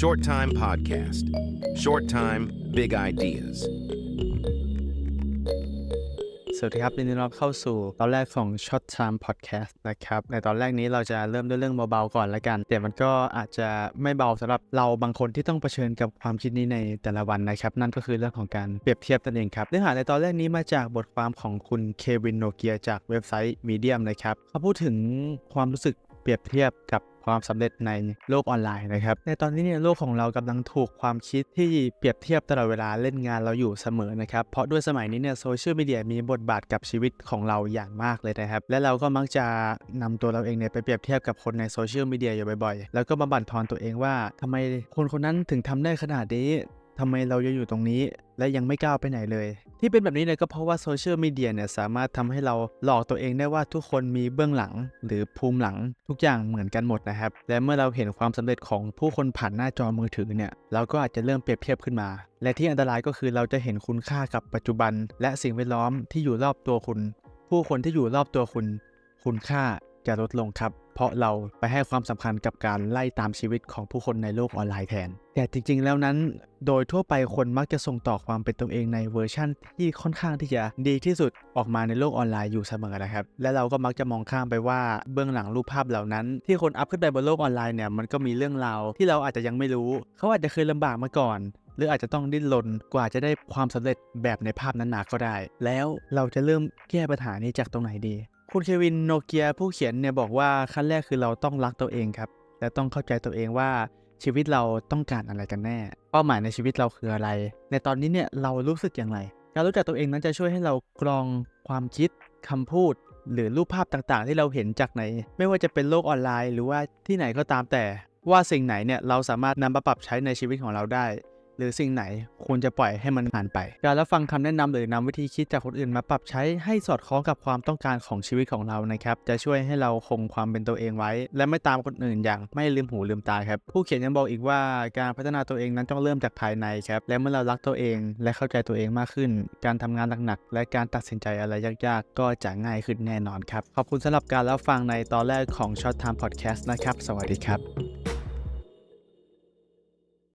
Short Time Podcast. Short Time, Big Ideas. สวัสดีครับยินดีต้อนรับเข้าสู่ตอนแรกของ Short Time Podcast นะครับ ในตอนแรกนี้เราจะเริ่มด้วยเรื่องเบาๆก่อนละกัน แต่มันก็อาจจะไม่เบาสำหรับเราบางคนที่ต้องเผชิญกับความคิดนี้ในแต่ละวันนะครับ นั่นก็คือเรื่องของการเปรียบเทียบนั่นเองครับ เนื้อหาในตอนแรกนี้มาจากบทความของคุณเควินโนเกียจากเว็บไซต์ Medium นะครับเขาพูดถึงความรู้สึก รียบเทียบกับความสำเร็จในโลกออนไลน์นะครับ ในตอนนี้เนี่ยโลกของเรากำลังถูกความคิดที่เปรียบเทียบตลอดเวลาเล่นงานเราอยู่เสมอนะครับ เพราะด้วยสมัยนี้เนี่ยโซเชียลมีเดียมีบทบาทกับชีวิตของเราอย่างมากเลยนะครับ และเราก็มักจะนำตัวเราเองเนี่ยไปเปรียบเทียบกับคนในโซเชียลมีเดียอยู่บ่อยๆ แล้วก็มาบั่นทอนตัวเองว่าทำไมคนคนนั้นถึงทำได้ขนาดนี้ ทำไมเรายังอยู่ตรงนี้ และยังไม่ก้าวไปไหนเลย ที่เป็นแบบนี้เนี่ยก็เพราะว่าโซเชียลมีเดียเนี่ยสามารถทำให้เราหลอกตัวเองได้ว่าทุกคนมีเบื้องหลัง หรือภูมิหลังทุกอย่างเหมือนกันหมดนะครับ และเมื่อเราเห็นความสำเร็จของผู้คนผ่านหน้าจอมือถือเนี่ยเราก็อาจจะเริ่มเปรียบเทียบขึ้นมา และที่อันตรายก็คือเราจะเห็นคุณค่ากับปัจจุบัน และสิ่งแวดล้อมที่อยู่รอบตัวคุณ ผู้คนที่อยู่รอบตัวคุณ คุณค่า จะลดลงครับ เพราะเราไปให้ความสำคัญกับการไล่ตามชีวิตของผู้คนในโลกออนไลน์แทน แต่จริงๆ แล้วนั้น โดยทั่วไปคนมักจะส่งต่อความเป็นตัวเองในเวอร์ชั่นที่ค่อนข้างที่จะดีที่สุดออกมาในโลกออนไลน์อยู่เสมอนะครับ และเราก็มักจะมองข้ามไปว่าเบื้องหลังรูปภาพเหล่านั้น ที่คนอัพขึ้นไปบนโลกออนไลน์เนี่ยมันก็มีเรื่องราวที่เราอาจจะยังไม่รู้ เขาอาจจะเคยลำบากมาก่อนหรืออาจจะต้องดิ้นรนกว่าจะได้ความสำเร็จแบบในภาพนั้นมาก็ได้ แล้วเราจะเริ่มแก้ปัญหานี้จากตรงไหนดี คุณเควินโนเกียผู้เขียนเนี่ยบอกว่าขั้นแรกคือเราต้องรักตัวเองครับ และต้องเข้าใจตัวเองว่าชีวิตเราต้องการอะไรกันแน่ เป้าหมายในชีวิตเราคืออะไร ในตอนนี้เนี่ยเรารู้สึกอย่างไร การรู้จักตัวเองนั้นจะช่วยให้เรากรองความคิดคำพูด หรือรูปภาพต่างๆ ที่เราเห็นจากไหน ไม่ว่าจะเป็นโลกออนไลน์ หรือว่าที่ไหนก็ตามแต่ ว่าสิ่งไหนเนี่ยเราสามารถนำมาปรับใช้ในชีวิตของเราได้ หรือสิ่งไหนควรจะปล่อยให้มันผ่านไป การรับฟังคำแนะนำหรือนำวิธีคิดจากคนอื่นมาปรับใช้ให้สอดคล้องกับความต้องการของชีวิตของเรานะครับ จะช่วยให้เราคงความเป็นตัวเองไว้ และไม่ตามคนอื่นอย่างไม่ลืมหูลืมตาครับ ผู้เขียนยังบอกอีกว่าการพัฒนาตัวเองนั้นต้องเริ่มจากภายในครับ และเมื่อเรารักตัวเองและเข้าใจตัวเองมากขึ้น การทำงานหนักๆและการตัดสินใจอะไรยากๆ ก็จะง่ายขึ้นแน่นอนครับ ขอบคุณสำหรับการรับฟังในตอนแรกของ Short Time Podcast นะครับ สวัสดีครับ